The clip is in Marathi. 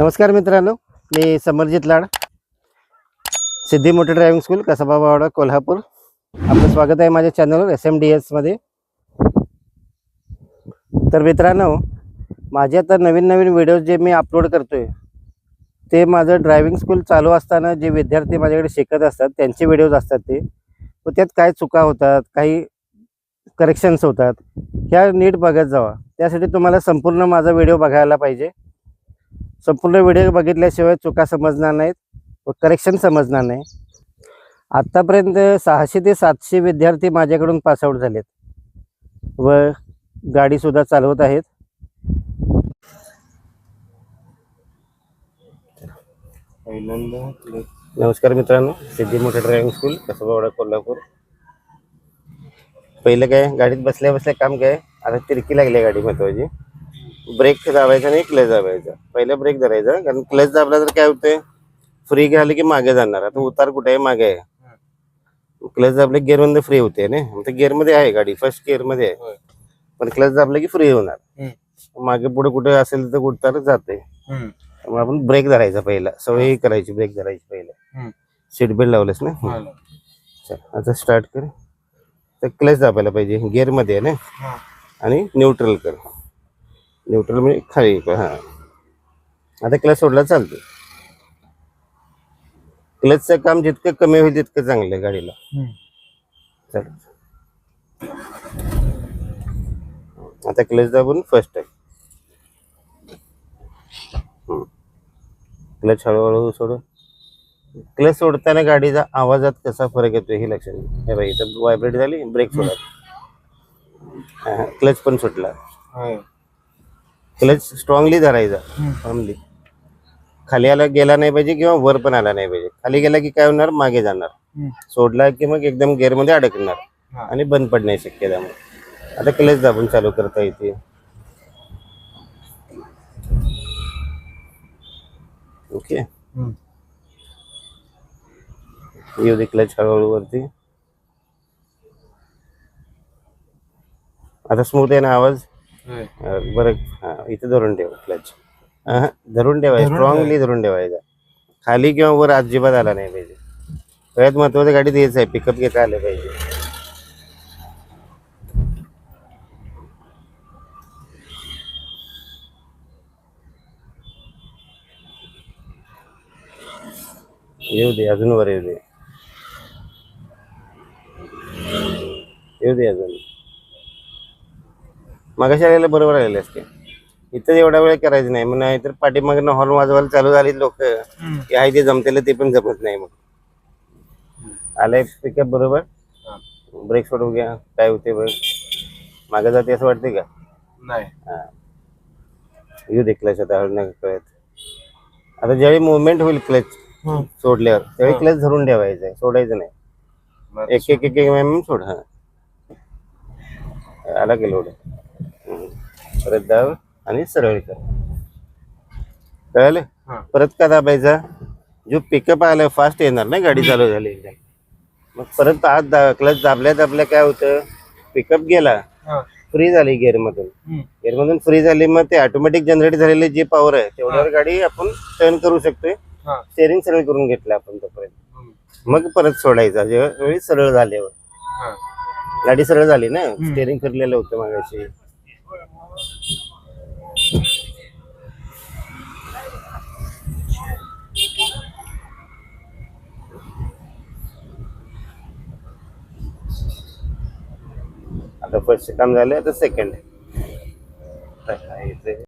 नमस्कार मित्रांनो मी Samarjit Lad Siddhi motor driving school Kasaba Bawada Kolhapur. आपलं स्वागत आहे माझ्या चॅनलवर एस एम डी एसमध्ये तर मित्रांनो माझे आता नवीन नवीन व्हिडिओज जे मी अपलोड करतो आहे ते माझं ड्रायव्हिंग स्कूल चालू असताना जे विद्यार्थी माझ्याकडे शिकत असतात त्यांचे व्हिडिओज असतात ते. व त्यात काय चुका होतात काही करेक्शन्स होतात ह्या नीट बघत जावा. त्यासाठी तुम्हाला संपूर्ण माझा व्हिडिओ बघायला पाहिजे. संपूर्ण व्हिडिओ बघितल्याशिवाय चुका समजणार नाहीत व करेक्शन समजणार नाही. आत्तापर्यंत सहाशे ते सातशे विद्यार्थी माझ्याकडून पासआउट झालेत. व गाडीसुद्धा चालवत आहेत. नमस्कार मित्रांनो सिद्धी मोठे ड्रायव्हिंग स्कूल कसबावडा कोल्हापूर. पहिलं काय गाडीत बसल्या बसल्या काम काय? आता तिरकी लागली गाडी महत्वाची ब्रेक दाबायचा आणि क्लच दाबायचा पहिला ब्रेक धरायचा कारण क्लच दाबला तर काय होतंय? फ्री घाली की मागे जाणार. आता उतार कुठे आहे मागे आहे. क्लच दाबले गेअरमध्ये फ्री होते ना तर gear मध्ये आहे गाडी फर्स्ट गेअरमध्ये आहे. पण क्लच दाबलं की फ्री होणार. मागे पुढे कुठे असेल तर उतार जाते. त्यामुळे आपण ब्रेक धरायचा पहिला. सवय करायची ब्रेक धरायची पहिला. सीट बेल्ट लावलंस ना? चल आता स्टार्ट कर. तर क्लच दाबायला पाहिजे. Gear मध्ये आहे ना आणि न्यूट्रल कर. न्यूट्रल म्हणजे खाली हा. आता क्लच सोडला चालतो क्लचचं काम जितकं कमी होईल तितकं चांगलं आहे गाडीला. चल आता क्लच दाबून फर्स्ट आहे क्लच हळूहळू सोडून. क्लच सोडताना गाडीचा आवाजात कसा फरक येतो हे लक्षात. हे बघ इथं व्हायब्रेट झाली ब्रेक सोडा. क्लच पण सुटला. क्लच स्ट्रॉंगली धरायचा. फर्मली खाली आला गेला नाही पाहिजे किंवा वर पण आला नाही पाहिजे. खाली गेला की काय होणार? मागे जाणार. सोडला की मग एकदम gear मध्ये अडकणार. आणि बंद पडण्याची शक्यता मग आता क्लच दाबून चालू करता येते. ओके. येऊ दे क्लच हळूहळू वरती आता स्मूथ आहे ना आवाज? बरं हा इथे धरून ठेव क्लच धरून ठेवायचं स्ट्रॉंगली धरून ठेवायचा खाली किंवा वर अजिबात आला नाही पाहिजे. सगळ्यात महत्वाचं गाडीत हेच आहे पिकअप घेता आलं पाहिजे. येऊ दे अजून वर येऊ दे. येऊ दे अजून. मागाशी आलेलं बरोबर आलेले असते इथं एवढा वेळ करायचं नाही मग नाहीतर पाठीमागनं हॉर्न वाजवायला चालू झाली लोक आहे ते जमतेलं ते पण जमत नाही मग आलंय पिकअप बरोबर ब्रेक सोडू घ्या काय होते बघ मागे जाते असं वाटते का नाही हा येऊ दे क्लच आता हळू नका कळत आता ज्यावेळी मुवमेंट होईल क्लच सोडल्यावर त्यावेळी क्लच धरून ठेवायचं आहे सोडायचं नाही एक एक एक एक एम सोड हा आला की लोड परत दाब आणि सरळ कर. कळलं. परत का दाबायचा जो पिकअप आला फास्ट येणार ना गाडी चालू झाली एकदम. मग परत आत दा क्लच दाबल्या दाबल्या काय होतं? पिकअप गेला. फ्री झाली gear मधून gear मधून फ्री झाली मग ते ऑटोमॅटिक जनरेट झालेले जे पॉवर आहे तेवढ्यावर गाडी आपण टर्न करू शकतोय. स्टेअरिंग सरळ करून घेतलं आपण तोपर्यंत. मग परत सोडायचा जेव्हा वेळी सरळ झाल्यावर. गाडी सरळ झाली ना? स्टेअरिंग फिरलेलं होतं मागाशी. आता फर्स्ट काम झालं आता सेकंड आहे.